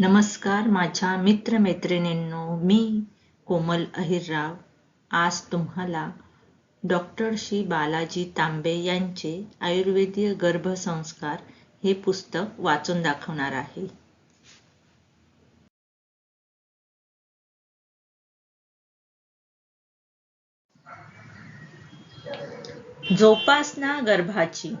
नमस्कार माझ्या मित्रमैत्रिणींनो मी कोमल अहिरराव. आज तुम्हाला डॉक्टर श्री बालाजी तांबे यांचे आयुर्वेदीय गर्भसंस्कार हे पुस्तक वाचून दाखवणार आहे. जोपासना गर्भाची.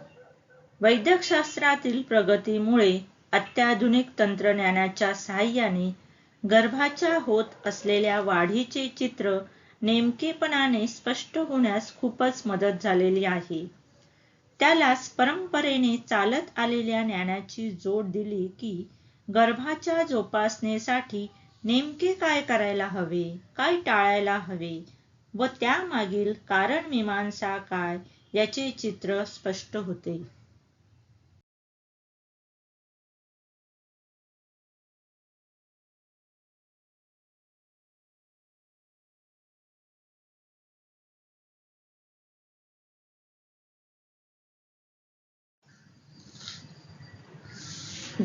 वैद्यकशास्त्रातील प्रगतीमुळे अत्याधुनिक तंत्रज्ञानाच्या सहाय्याने गर्भाच्या होत असलेल्या वाढीचे चित्र नेमकेपणाने स्पष्ट होण्यास खूपच मदत झालेली आहे. त्यालाच परंपरेने चालत आलेल्या ज्ञानाची जोड दिली की गर्भाच्या जोपासनेसाठी नेमके काय करायला हवे काय टाळायला हवे व त्यामागील कारण मीमांसा काय याचे चित्र स्पष्ट होते.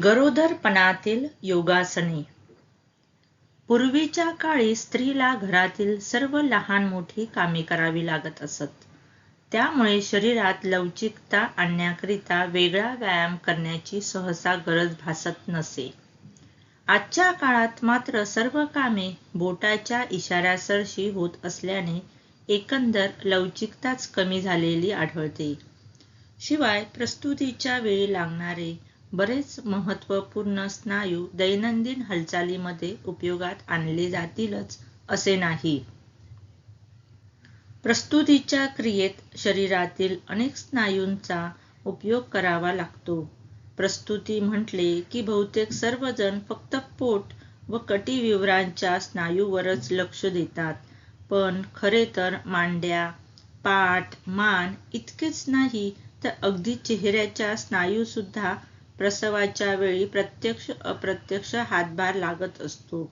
गरोदरपणातील योगासने. पूर्वीच्या काळी स्त्रीला घरातील सर्व लहान मोठी कामे करावी लागत असत. त्यामुळे शरीरात लवचिकता आणण्याकरिता वेगळा व्यायाम करण्याची सहसा गरज भासत नसे. आजच्या काळात मात्र सर्व कामे बोटाच्या इशाऱ्यासरशी होत असल्याने एकंदर लवचिकताच कमी झालेली आढळते. शिवाय प्रस्तुतीच्या वेळी लागणारे बरेच महत्त्वपूर्ण स्नायू दैनंदिन हालचालीमध्ये उपयोगात आणले जातीलच असे नाही. प्रस्तुतीच्या क्रियेत शरीरातील अनेक स्नायूंचा उपयोग करावा लागतो. प्रस्तुती म्हटले की बहुतेक सर्वजण फक्त पोट व कटिविवरांच्या स्नायूवरच लक्ष देतात. पण खरे तर मांड्या पाठ मान इतकेच नाही तर अगदी चेहऱ्याच्या स्नायूसुद्धा सुद्धा प्रसवाच्या वेळी प्रत्यक्ष अप्रत्यक्ष हातभार लागत असतो.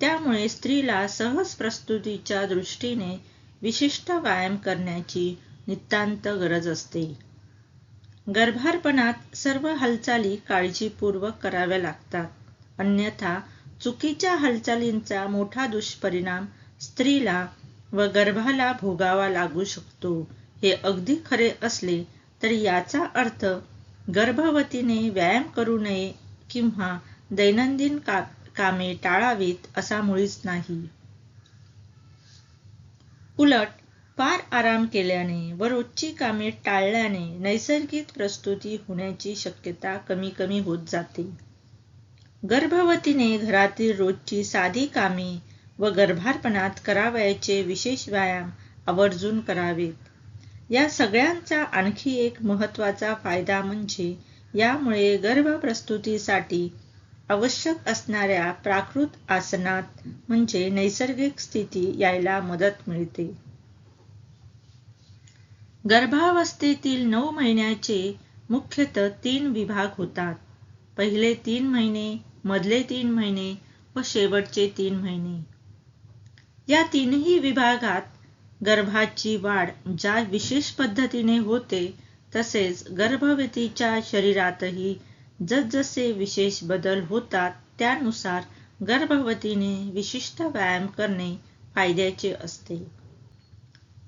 त्यामुळे स्त्रीला सहज प्रस्तुतीच्या दृष्टीने विशिष्ट व्यायाम करण्याची नितांत गरज असते. गर्भारपणात सर्व हालचाली काळजीपूर्वक कराव्या लागतात. अन्यथा चुकीच्या हालचालींचा मोठा दुष्परिणाम स्त्रीला व गर्भाला भोगावा लागू शकतो. हे अगदी खरे असले तरी याचा अर्थ गर्भवतीने व्यायाम करू नये किंवा दैनंदिन का कामे टाळावीत असा मुळीच नाही. उलट फार आराम केल्याने व रोजची कामे टाळल्याने नैसर्गिक प्रस्तुती होण्याची शक्यता कमी कमी होत जाते. गर्भवतीने घरातील रोजची साधी कामे व गर्भारपणात करावयाचे विशेष व्यायाम आवर्जून करावेत. या सगळ्यांचा आणखी एक महत्त्वाचा फायदा म्हणजे यामुळे गर्भप्रस्तुतीसाठी आवश्यक असणाऱ्या प्राकृत आसनात म्हणजे नैसर्गिक स्थिती यायला मदत मिळते. गर्भावस्थेतील नऊ महिन्याचे मुख्यतः तीन विभाग होतात. पहिले तीन महिने मधले तीन महिने व शेवटचे तीन महिने. या तीनही विभागात गर्भाची वाढ ज्या विशेष पद्धतीने होते तसेच गर्भवतीच्या शरीरातही जसजसे विशेष बदल होतात त्यानुसार गर्भवतीने विशिष्ट व्यायाम करणे फायद्याचे असते.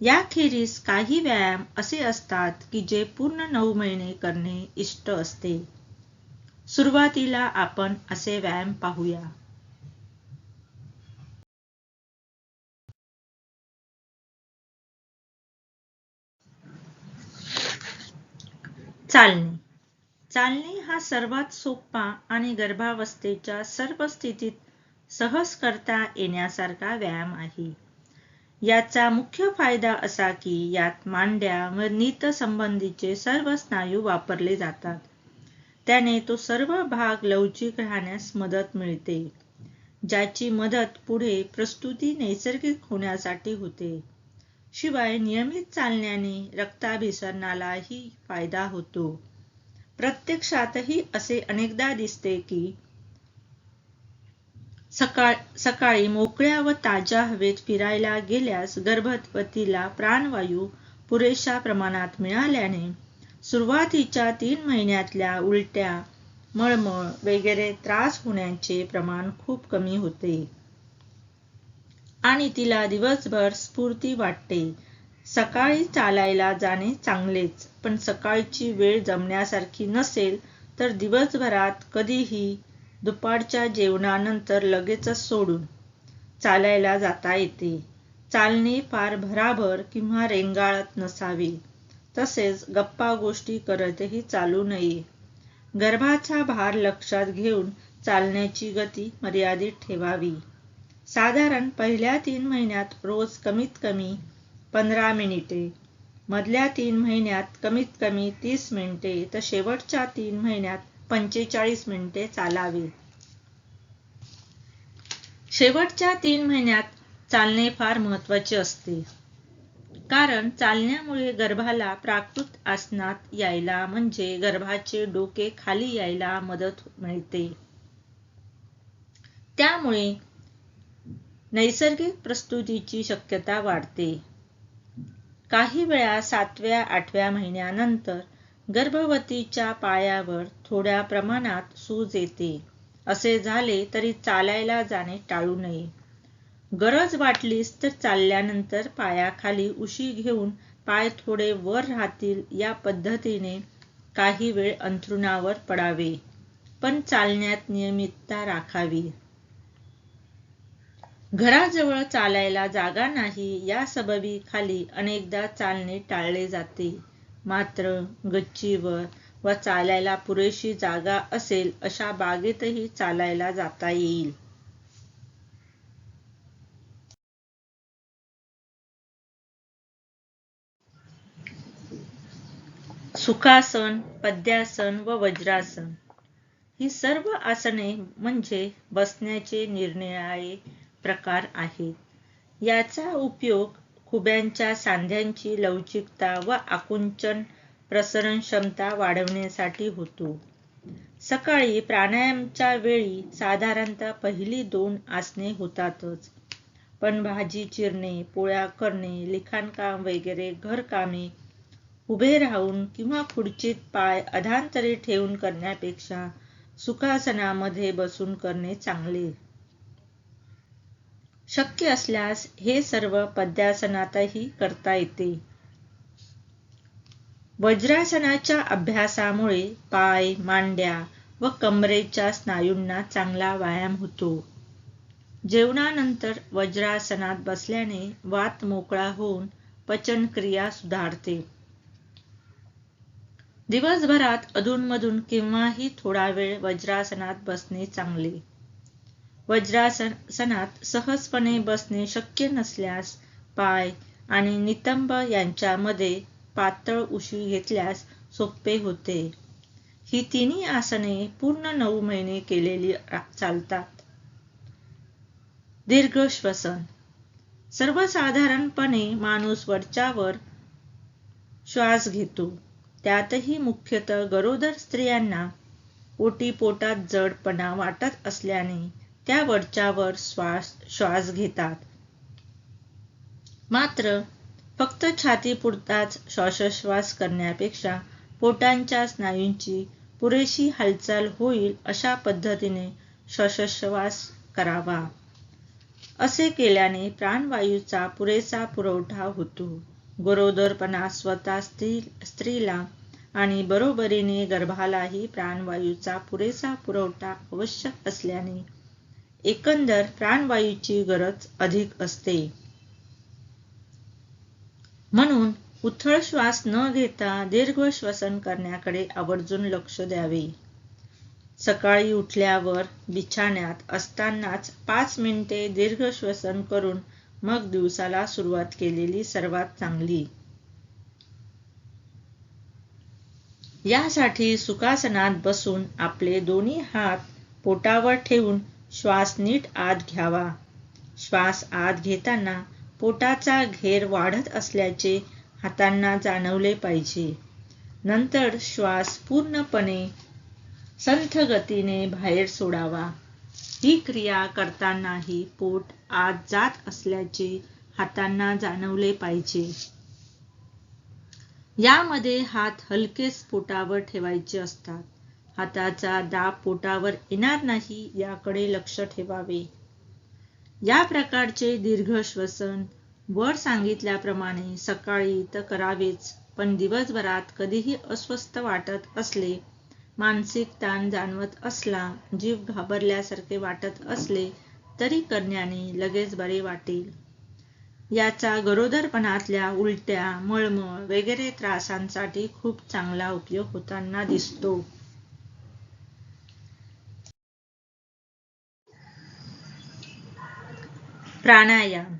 याखेरीज काही व्यायाम असे असतात की जे पूर्ण नऊ महिने करणे इष्ट असते. सुरुवातीला आपण असे व्यायाम पाहूया. चालणे. चालणे हा सर्वात सोपा आणि गर्भावस्थेच्या सर्व स्थितीत सहज करता येण्यासारखा व्यायाम आहे. याचा मुख्य फायदा असा की यात मांड्या व नीत संबंधीचे सर्व स्नायू वापरले जातात. त्याने तो सर्व भाग लवचिक राहण्यास मदत मिळते ज्याची मदत पुढे प्रस्तुती नैसर्गिक होण्यासाठी होते. शिवाय नियमित चालण्याने रक्ताभिसरणालाही फायदा होतो. प्रत्यक्षातही असे अनेकदा दिसते की सकाळ सकाळी मोकळ्या व ताज्या हवेत फिरायला गेल्यास गर्भवतीला प्राणवायू पुरेशा प्रमाणात मिळाल्याने सुरुवातीच्या तीन महिन्यातल्या उलट्या मळमळ वगैरे त्रास होण्याचे प्रमाण खूप कमी होते. आणि तिला दिवसभर स्फूर्ती वाटते. सकाळी चालायला जाणे चांगलेच पण सकाळची वेळ जमण्यासारखी नसेल तर दिवसभरात कधीही दुपारच्या जेवणानंतर लगेचच सोडून चालायला जाता येते. चालणे फार भराभर किंवा रेंगाळत नसावे. तसेच गप्पा गोष्टी करतही चालू नये. गर्भाचा भार लक्षात घेऊन चालण्याची गती मर्यादित ठेवावी. साधारण पहिल्या तीन महिन्यात रोज कमीत कमी पंधरा मिनिटे मधल्या तीन महिन्यात कमीत कमी तीस मिनिटे तर शेवटच्या तीन महिन्यात पंचेचाळीस मिनिटे चालावे. शेवटच्या तीन महिन्यात चालणे फार महत्त्वाचे असते. कारण चालण्यामुळे गर्भाला प्राकृत आसनात यायला म्हणजे गर्भाचे डोके खाली यायला मदत मिळते. त्यामुळे नैसर्गिक प्रस्तुतीची शक्यता वाढते. काही वेळा सातव्या आठव्या महिन्यानंतर गर्भवतीच्या पायावर थोड्या प्रमाणात सूज येते. असे झाले तरी चालायला जाणे टाळू नये. गरज वाटलीस तर चालल्यानंतर पायाखाली उशी घेऊन पाय थोडे वर राहतील या पद्धतीने काही वेळ अंथरुणावर पडावे. पण चालण्यात नियमितता राखावी. घराजवळ चालायला जागा नाही या सबबी खाली अनेकदा चालणे टाळले जाते. मात्र गच्चीवर व चालायला पुरेशी जागा असेल अशा बागेतही चालायला जाता येईल. सुखासन पद्यासन व वज्रासन. ही सर्व आसने म्हणजे बसण्याचे निरनिराळे प्रकार आहेत. याचा उपयोग खुब्यांच्या सांध्यांची लवचिकता व आकुंचन प्रसरण क्षमता वाढवण्यासाठी होतो. सकाळी प्राणायामच्या वेळी साधारणतः पहिली दोन आसने होतातच. पण भाजी चिरणे पोळ्या करणे लिखाणकाम वगैरे घरकामे उभे राहून किंवा खुर्चीत पाय अधांतरी ठेवून करण्यापेक्षा सुखासनामध्ये बसून करणे चांगले. शक्य असल्यास हे सर्व पद्यासनातही करता येते. वज्रासनाच्या अभ्यासामुळे पाय मांड्या व कमरेच्या स्नायूंना चांगला व्यायाम होतो. जेवणानंतर वज्रासनात बसल्याने वात मोकळा होऊन पचनक्रिया सुधारते. दिवसभरात अधूनमधून केव्हाही थोडा वेळ वज्रासनात बसणे चांगले. वज्रासनात सहजपणे बसणे शक्य नसल्यास पाय आणि नितंब यांच्यामध्ये पातळ उशी घेतल्यास सोपे होते. ही तिन्ही आसने पूर्ण नऊ महिने केलेली चालतात. दीर्घ श्वसन. सर्वसाधारणपणे माणूस वरच्यावर श्वास घेतो. त्यातही मुख्यतः गरोदर स्त्रियांना पोटात जडपणा वाटत असल्याने त्या वरच्यावर श्वास श्वास घेतात. मात्र फक्त छातीपुरताच श्वासोश्वास करण्यापेक्षा पोटांच्या स्नायूंची पुरेशी हालचाल होईल अशा पद्धतीने श्वासोश्वास करावा. असे केल्याने प्राणवायूचा पुरेसा पुरवठा होतो. गरोदरपणा स्वतः स्त्री स्त्रीला आणि बरोबरीने गर्भालाही प्राणवायूचा पुरेसा पुरवठा आवश्यक असल्याने एकंदर प्राणवायूची गरज अधिक असते. म्हणून उथळ श्वास न घेता दीर्घ श्वसन करण्याकडे आवर्जून लक्ष द्यावे. सकाळी उठल्यावर बिछाण्यात असतानाच पाच मिनिटे दीर्घ श्वसन करून मग दिवसाला सुरुवात केलेली सर्वात चांगली. यासाठी सुखासनात बसून आपले दोन्ही हात पोटावर ठेवून श्वास नीट आत घ्यावा. श्वास आत घेताना पोटाचा घेर वाढत असल्याचे हातांना जाणवले पाहिजे. नंतर श्वास पूर्णपणे संथ गतीने बाहेर सोडावा. ही क्रिया करतानाही पोट आत जात असल्याचे हातांना जाणवले पाहिजे. यामध्ये हात हलकेच पोटावर ठेवायचे असतात. हाताचा दाब पोटावर येणार नाही याकडे लक्ष ठेवावे. या प्रकारचे दीर्घ श्वसन वर सांगितल्याप्रमाणे सकाळी तर करावेच पण दिवसभरात कधीही अस्वस्थ वाटत असले मानसिक ताण जाणवत असला जीव घाबरल्यासारखे वाटत असले तरी करण्याने लगेच बरे वाटेल. याचा गरोदरपणातल्या उलट्या मळमळ वगैरे त्रासांसाठी खूप चांगला उपयोग होताना दिसतो. प्राणायाम.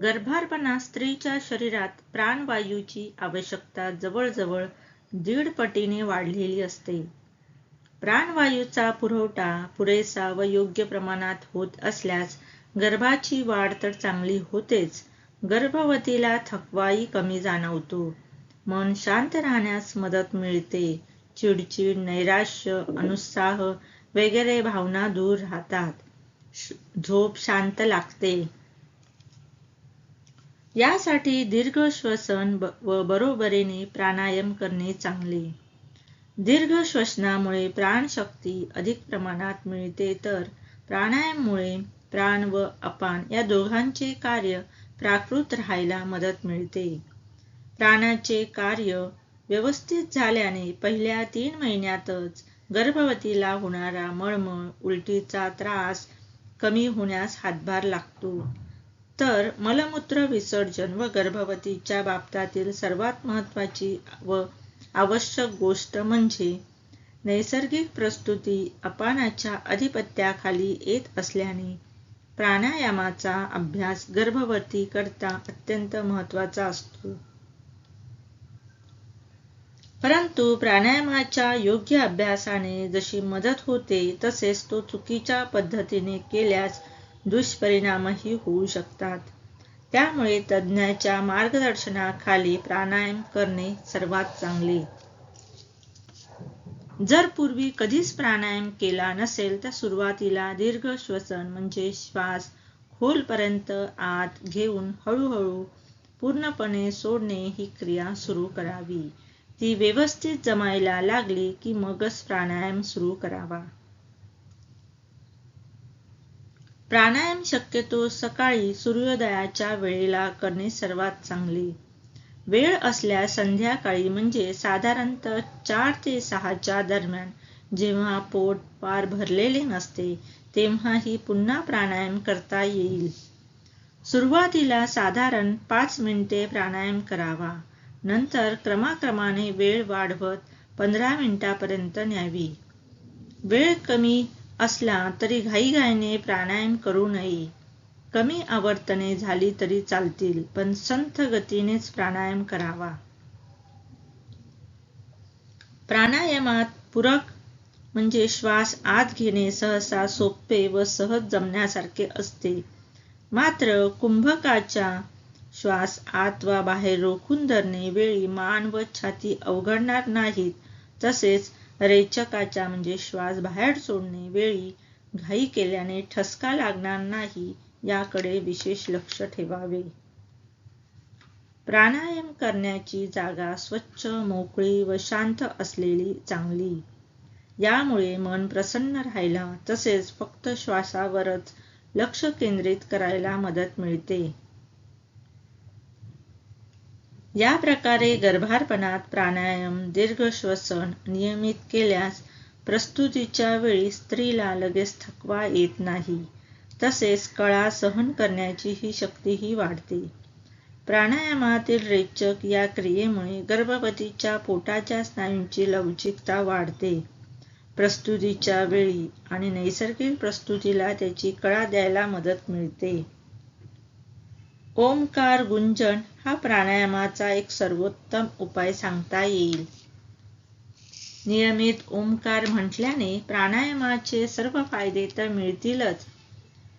गर्भारपणा स्त्रीच्या शरीरात प्राणवायूची आवश्यकता जवळजवळ दीड पटीने वाढलेली असते. प्राणवायूचा पुरवठा पुरेसा व योग्य प्रमाणात होत असल्यास गर्भाची वाढ तर चांगली होतेच गर्भवतीला थकवाही कमी जाणवतो. मन शांत राहण्यास मदत मिळते चिडचिड नैराश्य अनुत्साह वगैरे भावना दूर राहतात. झोप शांत लागते. यासाठी दीर्घ श्वसन व बरोबरीने प्राणायाम करणे चांगले. दीर्घ श्वसनामुळे प्राणशक्ती अधिक प्रमाणात मिळते तर प्राणायाममुळे प्राण व अपान या दोघांचे कार्य प्राकृत राहायला मदत मिळते. प्राणाचे कार्य व्यवस्थित झाल्याने पहिल्या तीन महिन्यातच गर्भवतीला होणारा मळमळ उलटीचा त्रास कमी होण्यास हातभार लागतो. तर मलमूत्र विसर्जन व गर्भवतीच्या बाबतातील सर्वात महत्त्वाची व आवश्यक गोष्ट म्हणजे नैसर्गिक प्रस्तुती अपानाच्या अधिपत्याखाली येत असल्याने प्राणायामाचा अभ्यास गर्भवती करता अत्यंत महत्त्वाचा असतो. परंतु प्राणायामाच्या योग्य अभ्यासाने जशी मदत होते तसेच तो चुकीच्या पद्धतीने केल्यास दुष्परिणामही होऊ शकतात. त्यामुळे तज्ज्ञाच्या मार्गदर्शनाखाली प्राणायाम करणे सर्वात चांगले. जर पूर्वी कधीच प्राणायाम केला नसेल तर सुरुवातीला दीर्घ श्वसन म्हणजे श्वास खोलपर्यंत आत घेऊन हळूहळू पूर्णपणे सोडणे ही क्रिया सुरू करावी. ती व्यवस्थित जमायला लागली की मगच प्राणायाम सुरू करावा. प्राणायाम शक्यतो सकाळी सूर्योदयाच्या वेळेला करणे सर्वात चांगले. वेळ असल्यास संध्याकाळी म्हणजे साधारणतः चार ते सहाच्या दरम्यान जेव्हा पोट फार भरलेले नसते तेव्हाही पुन्हा प्राणायाम करता येईल. सुरुवातीला साधारण पाच मिनिटे प्राणायाम करावा. नंतर क्रमाक्रमाने वेळ वाढवत पंधरा मिनिटापर्यंत न्यावी. वेळ कमी असला तरी घाईघाईने प्राणायाम करू नये. कमी आवर्तने झाली तरी चालतील पण संथ गतीनेच प्राणायाम करावा. प्राणायामात पूरक म्हणजे श्वास आत घेणे सहसा सोपे व सहज जमण्यासारखे असते. मात्र कुंभकाच्या श्वास आत वा बाहेर रोखून धरणे वेळी मान व छाती अवघडणार नाहीत. तसेच रेचकाच्या म्हणजे श्वास बाहेर सोडणे वेळी घाई केल्याने ठसका लागणार नाही याकडे विशेष लक्ष ठेवावे. प्राणायाम करण्याची जागा स्वच्छ मोकळी व शांत असलेली चांगली. यामुळे मन प्रसन्न राहायला तसेच फक्त श्वासावरच लक्ष केंद्रित करायला मदत मिळते. या प्रकारे गर्भारपणात प्राणायाम दीर्घ श्वसन नियमित केल्यास प्रस्तुतीच्या वेळी स्त्रीला लगेच थकवा येत नाही. तसेच कळा सहन करण्याची ही शक्तीही वाढते. प्राणायामातील रेचक या क्रियेमुळे गर्भवतीच्या पोटाच्या स्नायूंची लवचिकता वाढते. प्रस्तुतीच्या वेळी आणि नैसर्गिक प्रस्तुतीला त्याची कळा द्यायला मदत मिळते. ओमकार गुंजन हा प्राणायामाचा एक सर्वोत्तम उपाय सांगता येईल. नियमित ओमकार म्हटल्याने प्राणायामाचे सर्व फायदे तर मिळतीलच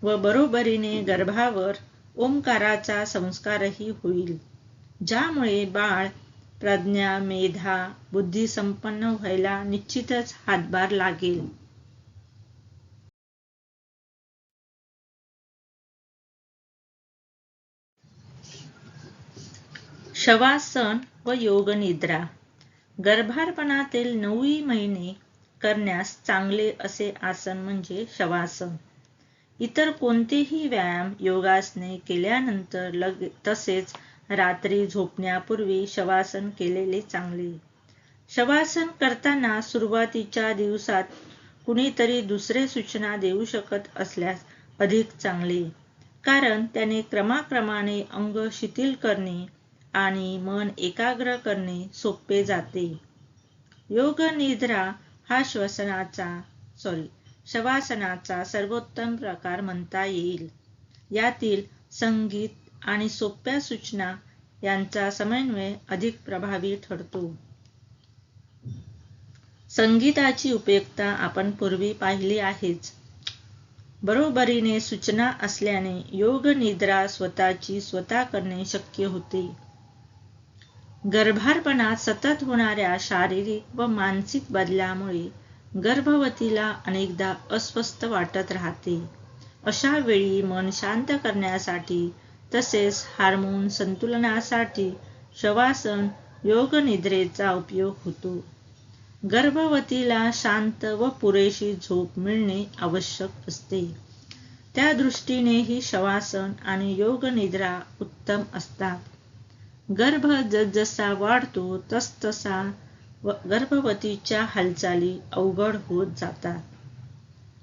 व बरोबरीने गर्भावर ओंकाराचा संस्कारही होईल. ज्यामुळे बाळ प्रज्ञा मेधा बुद्धी संपन्न व्हायला निश्चितच हातभार लागेल. शवासन व योग निद्रा गर्भारपणातील नऊही महिने करण्यास चांगले असे आसन म्हणजे शवासन. इतर कोणतेही व्यायाम योगासने केल्यानंतर लगे तसेच रात्री झोपण्यापूर्वी शवासन केलेले चांगले. शवासन करताना सुरुवातीच्या दिवसात कुणीतरी दुसरे सूचना देऊ शकत असल्यास अधिक चांगले. कारण त्याने क्रमाक्रमाने अंग शिथिल करणे आणि मन एकाग्र करणे सोपे जाते. योग निद्रा हा श्वसनाचा सॉरी शवासनाचा सर्वोत्तम प्रकार म्हणता येईल. यातील संगीत आणि सोप्या सूचना यांचा समन्वय अधिक प्रभावी ठरतो. संगीताची उपयुक्तता आपण पूर्वी पाहिली आहेच. बरोबरीने सूचना असल्याने योग निद्रा स्वतःची स्वतः करणे शक्य होते. गर्भारपणात सतत होणाऱ्या शारीरिक व मानसिक बदलामुळे गर्भवतीला अनेकदा अस्वस्थ वाटत राहते. अशा वेळी मन शांत करण्यासाठी तसेच हार्मोन संतुलनासाठी शवासन योगनिद्रेचा उपयोग होतो. गर्भवतीला शांत व पुरेशी झोप मिळणे आवश्यक असते. त्या दृष्टीनेही शवासन आणि योगनिद्रा उत्तम असतात. गर्भ जसजसा वाढतो तसतसा गर्भवतीच्या हालचाली अवघड होत जातात.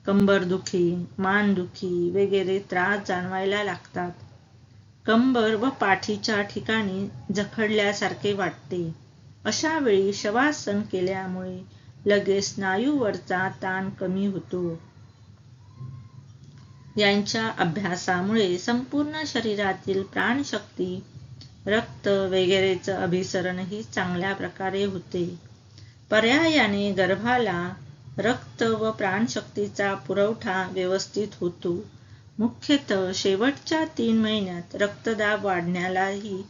कंबरदुखी मानदुखी वगैरे त्रास जाणवायला लागतात. कंबर व पाठीच्या ठिकाणी जखडल्यासारखे वाटते. अशा वेळी शवासन केल्यामुळे लगेच स्नायूवरचा ताण कमी होतो. यांच्या अभ्यासामुळे संपूर्ण शरीरातील प्राणशक्ती रक्त वगैरेचं अभिसरणही चांगल्या प्रकारे होते. पर्यायाने गर्भाला रक्त व प्राणशक्तीचा पुरवठा व्यवस्थित होतो. मुख्यतः शेवटच्या तीन महिन्यात रक्तदाब वाढण्यालाही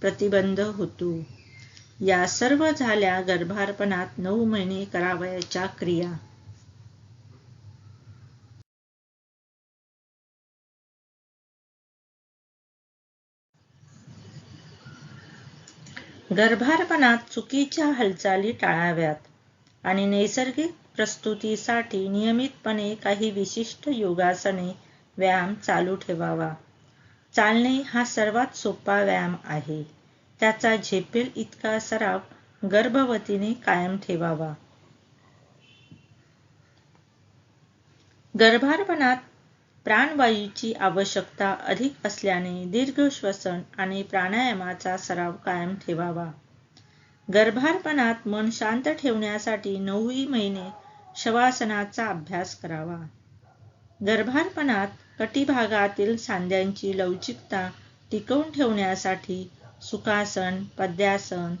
प्रतिबंध होतो. या सर्व झाल्या गर्भारपणात नऊ महिने करावयाच्या क्रिया. गर्भारपणात चुकीच्या हालचाली टाळाव्यात आणि नैसर्गिक प्रस्तुतीसाठी नियमितपणे काही विशिष्ट योगासने व्यायाम चालू ठेवावा. चालणे हा सर्वात सोपा व्यायाम आहे. त्याचा झेपेल इतका सराव गर्भवतीने कायम ठेवावा. गर्भारपणात प्राणवायूची आवश्यकता अधिक असल्याने दीर्घ श्वसन आणि प्राणायामाचा सराव कायम ठेवावा. गर्भारपणात मन शांत ठेवण्यासाठी नऊही महिने शवासनाचा अभ्यास करावा. गर्भारपणात कटिभागातील सांध्यांची लवचिकता टिकवून ठेवण्यासाठी सुखासन पद्यासन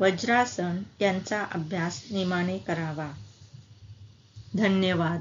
वज्रासन यांचा अभ्यास नेमाने करावा. धन्यवाद.